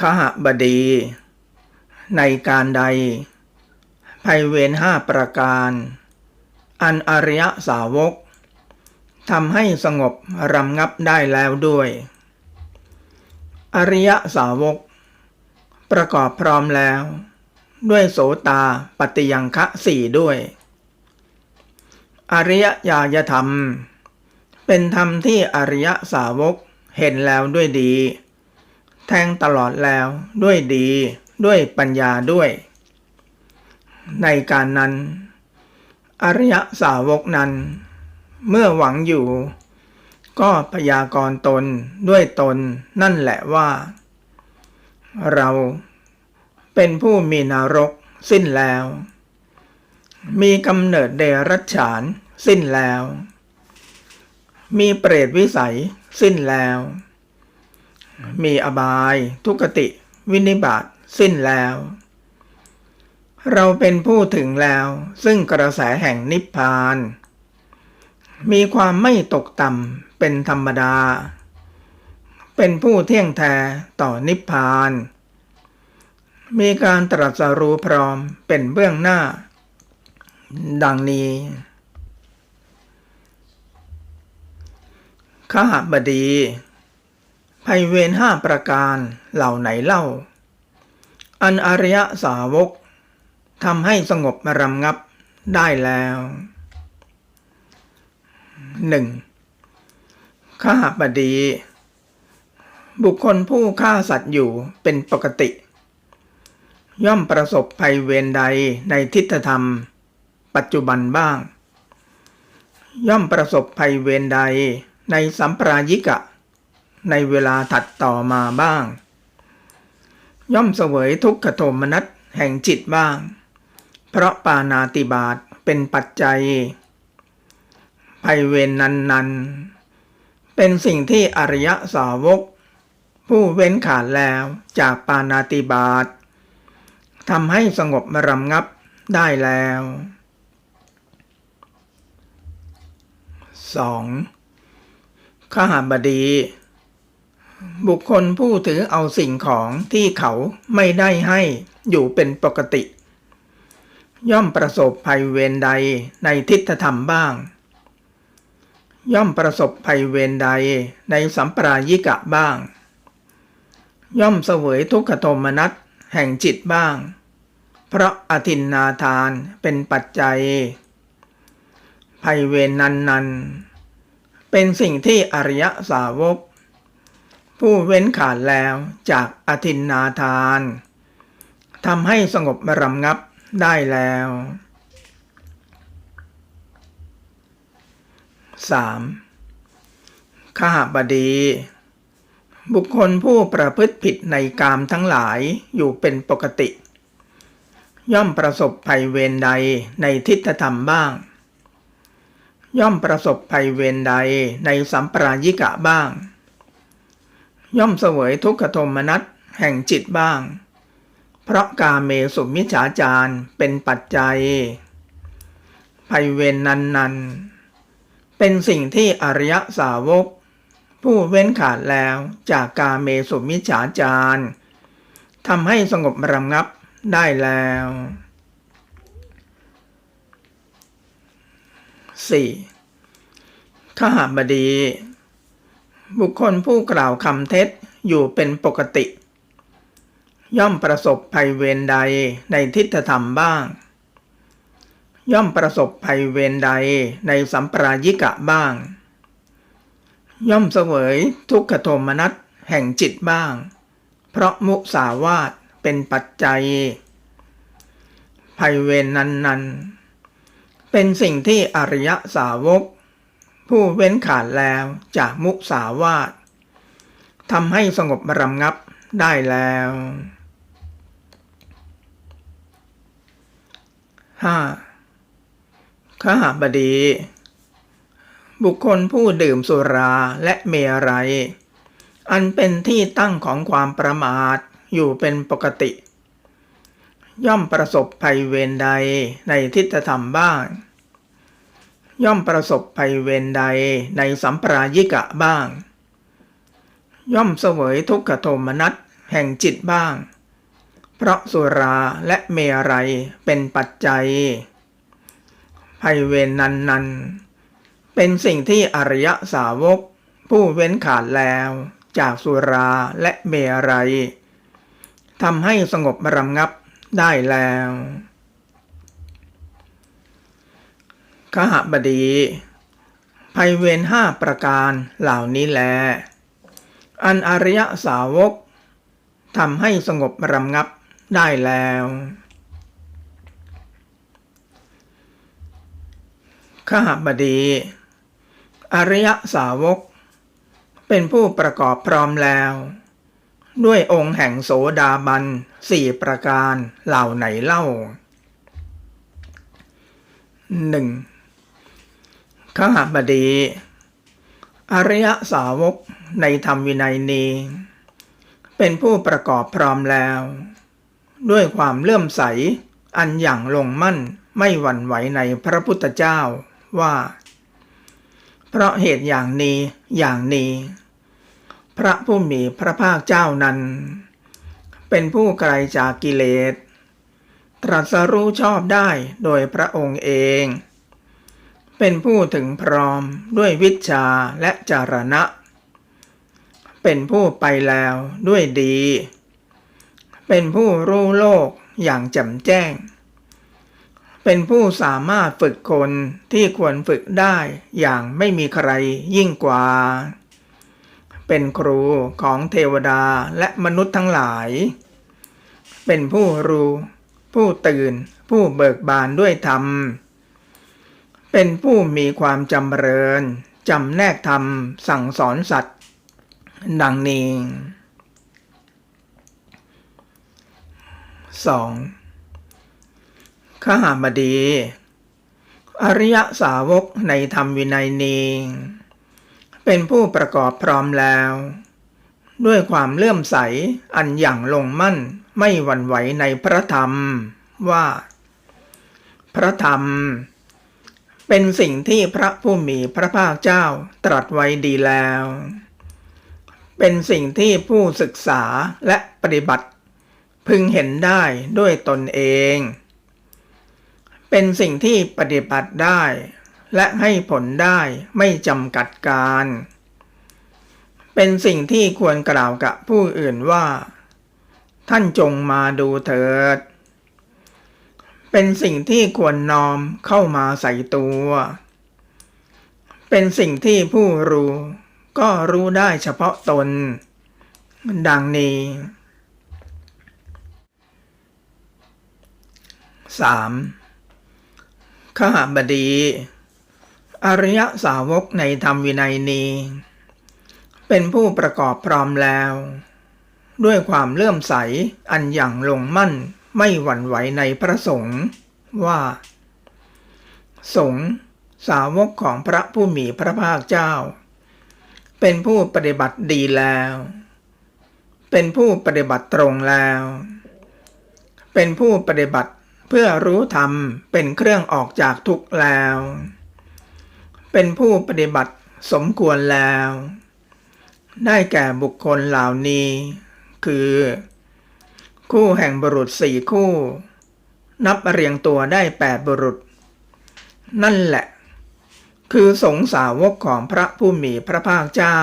ขหบดี ในการใดภัยเวรห้าประการ อันอริยสาวกทำให้สงบรำงับได้แล้วด้วย อริยสาวก ประกอบพร้อมแล้ว ด้วยโสตาปฏิยังคะสี่ด้วย อริยญาณธรรม เป็นธรรมที่อริยสาวกเห็นแล้วด้วยดี แทงตลอดแล้วด้วยดีด้วยปัญญาด้วย ในการนั้น อริยสาวกนั้น เมื่อหวังอยู่ ก็พยากรณ์ตนด้วยตนนั่นแหละว่า เราเป็นผู้มีนรกสิ้นแล้ว มีกำเนิดเดรัจฉานสิ้นแล้ว มีเปรตวิสัยสิ้นแล้ว มีอบายทุกติ วินิบาตสิ้นแล้ว เราเป็นผู้ถึงแล้ว ซึ่งกระแสแห่งนิพพาน มีความไม่ตกต่ำเป็นธรรมดา เป็นผู้เที่ยงแท้ต่อนิพพาน มีการตรัสรู้พร้อมเป็นเบื้องหน้า ดังนี้ขหบดี ภัยเวรห้าประการเหล่าไหนเล่า อันอริยสาวกทำให้สงบรำงับได้แล้วหนึ่งขหบดี บุคคลผู้ฆ่าสัตว์อยู่เป็นปกติ ย่อมประสบภัยเวรใดในทิฏฐธรรม ปัจจุบันบ้าง ย่อมประสบภัยเวรใดในสัมปรายิกะ ในเวลาถัดต่อมาบ้าง ย่อมเสวยทุกขโทมนัสแห่งจิตบ้าง เพราะปานาติบาตเป็นปัจจัยภัยเวรนนันนันเป็นสิ่งที่อริยสาวก ผู้เว้นขาดแล้วจากปานาติบาตทำให้สงบมรำงับได้แล้ว 2. ขหบดี บุคคลผู้ถือเอาสิ่งของที่เขาไม่ได้ให้อยู่เป็นปกติ ย่อมประสบภัยเวรใดในทิฏฐธรรมบ้าง ย่อมประสบภัยเวรใดในสัมปรายิกะบ้าง ย่อมเสวยทุกขโทมนัสแห่งจิตบ้าง เพราะอธินนาทานเป็นปัจจัย ภัยเวรนันนันเป็นสิ่งที่อริยสาวก ผู้เว้นขาดแล้วจากอธินนาทานทำให้สงบรำงับได้แล้ว 3. ขหบดี บุคคลผู้ประพฤติผิดในกามทั้งหลายอยู่เป็นปกติ ย่อมประสบภัยเวรใดในทิฏฐธรรมบ้าง ย่อมประสบภัยเวรใดในสัมปรายิกะบ้าง ย่อมเสวยทุกขโทมนัสแห่งจิตบ้าง เพราะกาเมสุมิจฉาจารเป็นปัจจัยภัยเวรนนันนันเป็นสิ่งที่อริยสาวก ผู้เว้นขาดแล้วจากกาเมสุมิจฉาจารทำให้สงบรำงับได้แล้ว 4. ขหบดี บุคคลผู้กล่าวคำเท็จอยู่เป็นปกติ ย่อมประสบภัยเวรใดในทิฏฐธรรมบ้าง ย่อมประสบภัยเวรใดในสัมปรายิกะบ้าง ย่อมเสวยทุกขโทมนัสแห่งจิตบ้าง เพราะมุสาวาตเป็นปัจจัย ภัยเวรนันนันเป็นสิ่งที่อริยสาวก ผู้เว้นขาดแล้วจากมุสาวาตทำให้สงบรำงับได้แล้ว 5. ขหบดี บุคคลผู้ดื่มสุราและเมรัย อันเป็นที่ตั้งของความประมาทอยู่เป็นปกติ ย่อมประสบภัยเวรใดในทิฏฐธรรมบ้าง ย่อมประสบภัยเวรใดในสัมปรายิกะบ้าง ย่อมเสวยทุกขโทมนัสแห่งจิตบ้าง เพราะสุราและเมรัยเป็นปัจจัย ภัยเวรนันนันเป็นสิ่งที่อริยสาวก ผู้เว้นขาดแล้วจากสุราและเมรัยทำให้สงบระงับได้แล้ว ขหบดีภัยเวรห้าประการเหล่านี้แล อันอริยสาวกทำให้สงบระงับได้แล้วขหบดี อริยสาวก เป็นผู้ประกอบพร้อมแล้ว ด้วยองค์แห่งโสดาบันสี่ประการเหล่าไหนเล่าหนึ่ง ขหบดี อริยสาวกในธรรมวินัยนี้ เป็นผู้ประกอบพร้อมแล้ว ด้วยความเลื่อมใสอันอย่างลงมั่นไม่หวั่นไหวในพระพุทธเจ้าว่า เพราะเหตุอย่างนี้อย่างนี้ พระผู้มีพระภาคเจ้านั้น เป็นผู้ไกลจากกิเลส ตรัสรู้ชอบได้โดยพระองค์เอง เป็นผู้ถึงพร้อมด้วยวิชาและจารณะ เป็นผู้ไปแล้วด้วยดี เป็นผู้รู้โลกอย่างแจ่มแจ้ง เป็นผู้สามารถฝึกคนที่ควรฝึกได้อย่างไม่มีใครยิ่งกว่า เป็นครูของเทวดาและมนุษย์ทั้งหลาย เป็นผู้รู้ ผู้ตื่น ผู้เบิกบานด้วยธรรม เป็นผู้มีความจำเริญจำแนกธรรมสั่งสอนสัตว์ ดังนี้ 2. ขหาบดี อริยสาวกในธรรมวินัยนี้ เป็นผู้ประกอบพร้อมแล้ว ด้วยความเลื่อมใสอันอย่างลงมั่นไม่หวั่นไหวในพระธรรมว่า พระธรรมเเป็นสิ่งที่พระผู้มีพระภาคเจ้าตรัสไว้ดีแล้ว เป็นสิ่งที่ผู้ศึกษาและปฏิบัติ พึงเห็นได้ด้วยตนเอง เป็นสิ่งที่ปฏิบัติได้ และให้ผลได้ไม่จำกัดการ เป็นสิ่งที่ควรกล่าวกับผู้อื่นว่า ท่านจงมาดูเถิด เป็นสิ่งที่ควรน้อมเข้ามาใส่ตัว เป็นสิ่งที่ผู้รู้ ก็รู้ได้เฉพาะตน ดังนี้ 3. ขหบดี อริยสาวกในธรรมวินัยนี้ เป็นผู้ประกอบพร้อมแล้ว ด้วยความเลื่อมใสอันอย่างลงมั่น ไม่หวั่นไหวในพระสงฆ์ว่า สงฆ์สาวกของพระผู้มีพระภาคเจ้า เป็นผู้ปฏิบัติดีแล้ว เป็นผู้ปฏิบัติตรงแล้ว เป็นผู้ปฏิบัติเพื่อรู้ธรรมเป็นเครื่องออกจากทุกข์แล้ว เป็นผู้ปฏิบัติสมควรแล้ว ได้แก่บุคคลเหล่านี้ คือ คู่แห่งบุรุษสี่คู่ นับเรียงตัวได้แปดบุรุษ นั่นแหละ คือสงสาวกของพระผู้มีพระภาคเจ้า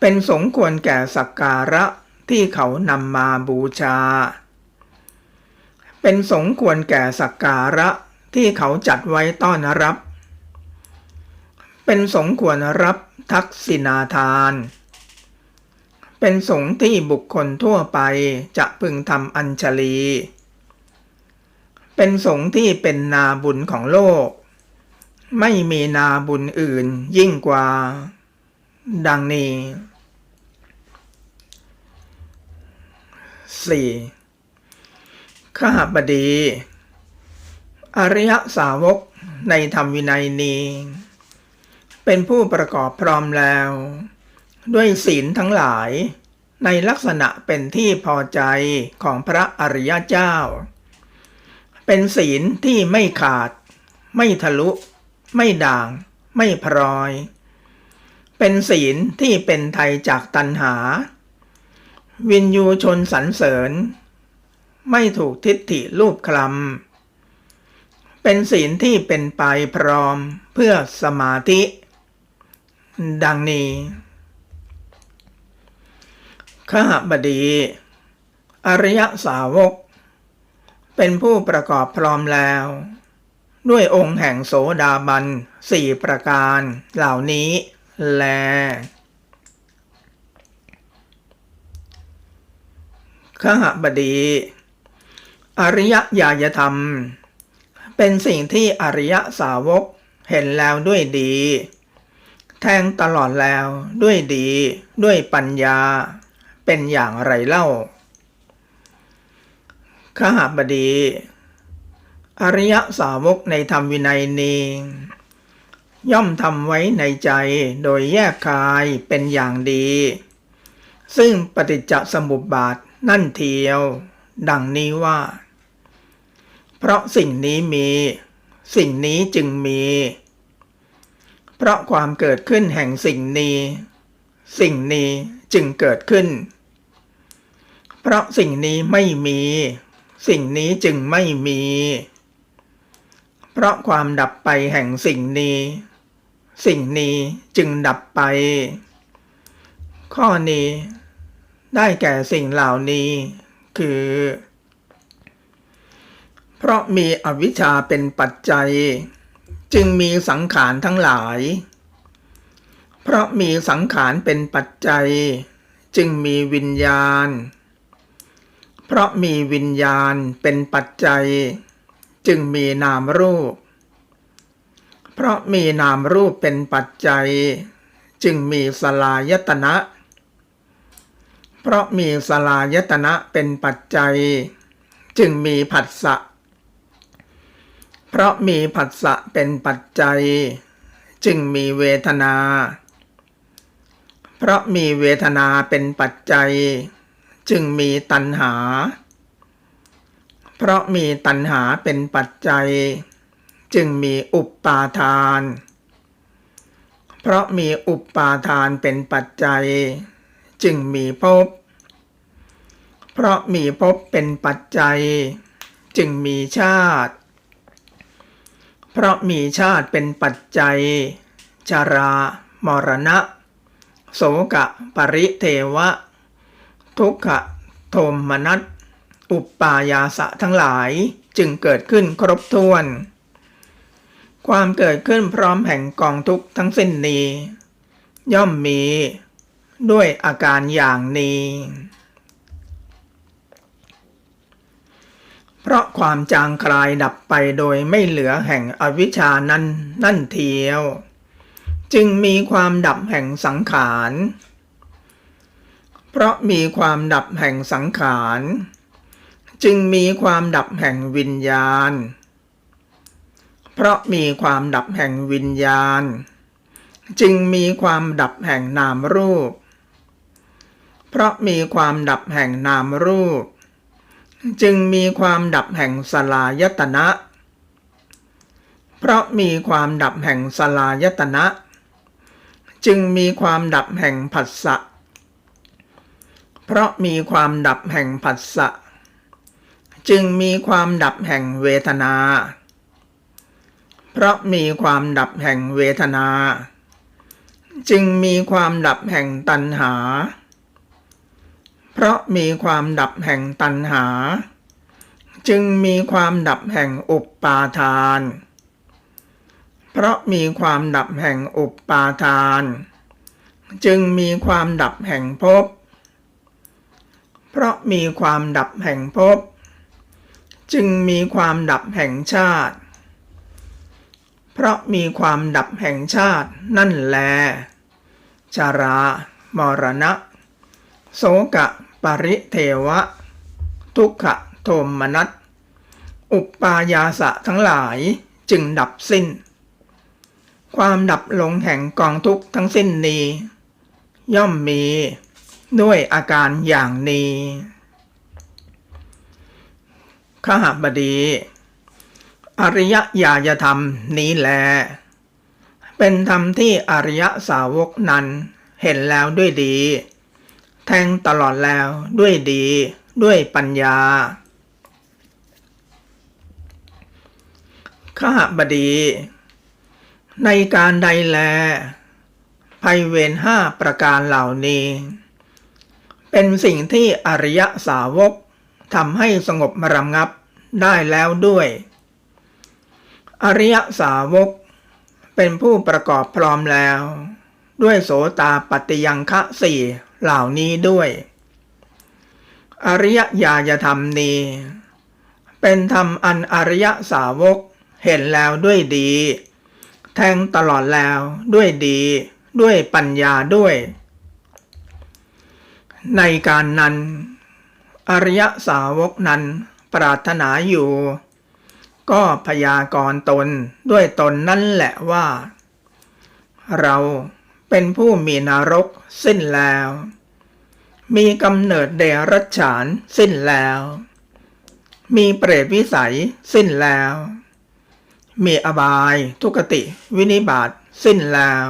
เป็นสงควรแก่สักการะที่เขานำมาบูชา เป็นสงควรแก่สักการะที่เขาจัดไว้ต้อนรับ เป็นสงควรรับทักษินาทาน เป็นสงฆ์ที่บุคคลทั่วไปจะพึงทำอัญชลี เป็นสงฆ์ที่เป็นนาบุญของโลก ไม่มีนาบุญอื่นยิ่งกว่า ดังนี้ 4. ขหบดี อริยสาวกในธรรมวินัยนี้ เป็นผู้ประกอบพร้อมแล้ว ด้วยศีลทั้งหลาย ในลักษณะเป็นที่พอใจของพระอริยเจ้า เป็นศีลที่ไม่ขาด ไม่ทะลุ ไม่ด่าง ไม่พรอย เป็นศีลที่เป็นไทยจากตัณหา วินยูชนสรรเสริญ ไม่ถูกทิฏฐิรูปคลำเป็นศีลที่เป็นไปพร้อมเพื่อสมาธิ ดังนี้ ขหบดี อริยสาวก เป็นผู้ประกอบพร้อมแล้ว ด้วยองค์แห่งโสดาบันสี่ประการเหล่านี้แลขหบดี อริยญาณธรรม เป็นสิ่งที่อริยสาวกเห็นแล้วด้วยดี แทงตลอดแล้วด้วยดี ด้วยปัญญา เป็นอย่างไรเล่าขหบดี อริยสาวกในธรรมวินัยนี้ย่อมทำไว้ในใจโดยแยกคายเป็นอย่างดี ซึ่งปฏิจจสมุปบาทนั่นเทียว ดังนี้ว่า เพราะสิ่งนี้มี สิ่งนี้จึงมี เพราะความเกิดขึ้นแห่งสิ่งนี้ สิ่งนี้จึงเกิดขึ้น เพราะสิ่งนี้ไม่มี สิ่งนี้จึงไม่มี เพราะความดับไปแห่งสิ่งนี้ สิ่งนี้จึงดับไป ข้อนี้ ได้แก่สิ่งเหล่านี้ คือ เพราะมีอวิชชาเป็นปัจจัย จึงมีสังขารทั้งหลาย เพราะมีสังขารเป็นปัจจัย จึงมีวิญญาณ เพราะมีวิญญาณเป็นปัจจัย จึงมีนามรูป เพราะมีนามรูปเป็นปัจจัย จึงมีสลายตนะ เพราะมีสลายตนะเป็นปัจจัย จึงมีผัสสะ เพราะมีผัสสะเป็นปัจจัย จึงมีเวทนา เพราะมีเวทนาเป็นปัจจัย จึงมีตัณหา เพราะมีตัณหาเป็นปัจจัย จึงมีอุปปาทาน เพราะมีอุปปาทานเป็นปัจจัย จึงมีภพ เพราะมีภพเป็นปัจจัย จึงมีชาติ เพราะมีชาติเป็นปัจจัย ชารามรณะ โสกะ ปริเทวะ ทุกขะโทมนัสอุปปายาสะทั้งหลายจึงเกิดขึ้นครบถ้วน ความเกิดขึ้นพร้อมแห่งกองทุกทั้งสิ้นนี้ ย่อมมี ด้วยอาการอย่างนี้ เพราะความจางคลายดับไปโดยไม่เหลือแห่งอวิชานั้นนั่นเทียว จึงมีความดับแห่งสังขาร เพราะมีความดับแห่งสังขาร จึงมีความดับแห่งวิญญาณ เพราะมีความดับแห่งวิญญาณ จึงมีความดับแห่งนามรูป เพราะมีความดับแห่งนามรูป จึงมีความดับแห่งสลายตนะ เพราะมีความดับแห่งสลายตนะ จึงมีความดับแห่งผัสสะ เพราะมีความดับแห่งผัสสะ จึงมีความดับแห่งเวทนา เพราะมีความดับแห่งเวทนา จึงมีความดับแห่งตัณหา เพราะมีความดับแห่งตัณหา จึงมีความดับแห่งอุปปาทาน เพราะมีความดับแห่งอุปปาทาน จึงมีความดับแห่งภพ เพราะมีความดับแห่งภพจึงมีความดับแห่งชาติ เพราะมีความดับแห่งชาตินั่นแล ชารามรณะ โสกะปริเทวะ ทุกขะโทมนัส อุปปายาสะทั้งหลายจึงดับสิ้น ความดับลงแห่งกองทุกข์ทั้งสิ้นนี้ ย่อมมี ด้วยอาการอย่างนี้ขหบดี อริยญาณธรรมนี้แล เป็นธรรมที่อริยสาวกนั้นเห็นแล้วด้วยดี แทงตลอดแล้วด้วยดี ด้วยปัญญาข้าบดี ในการใดแลภัยเวรห้าประการเหล่านี้ เป็นสิ่งที่อริยสาวกทำให้สงบระงับได้แล้วด้วย อริยสาวก เป็นผู้ประกอบพร้อมแล้ว ด้วยโสตาปฏิยังคะสี่เหล่านี้ด้วย อริยญาณธรรมนี้ เป็นธรรมอันอริยสาวกเห็นแล้วด้วยดี แทงตลอดแล้วด้วยดี ด้วยปัญญาด้วย ในการนั้น อริยสาวกนั้นปรารถนาอยู่ ก็พยากรณ์ตนด้วยตนนั่นแหละว่า เราเป็นผู้มีนรกสิ้นแล้ว มีกำเนิดเดรัจฉานสิ้นแล้ว มีเปรตวิสัยสิ้นแล้ว มีอบายทุกติวินิบาตสิ้นแล้ว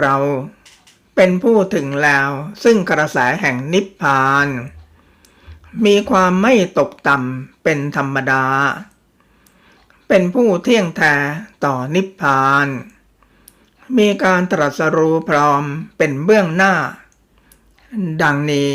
เรา เป็นผู้ถึงแล้ว ซึ่งกระแสแห่งนิพพาน มีความไม่ตกต่ำเป็นธรรมดา เป็นผู้เที่ยงแท้ต่อนิพพาน มีการตรัสรู้พร้อมเป็นเบื้องหน้า ดังนี้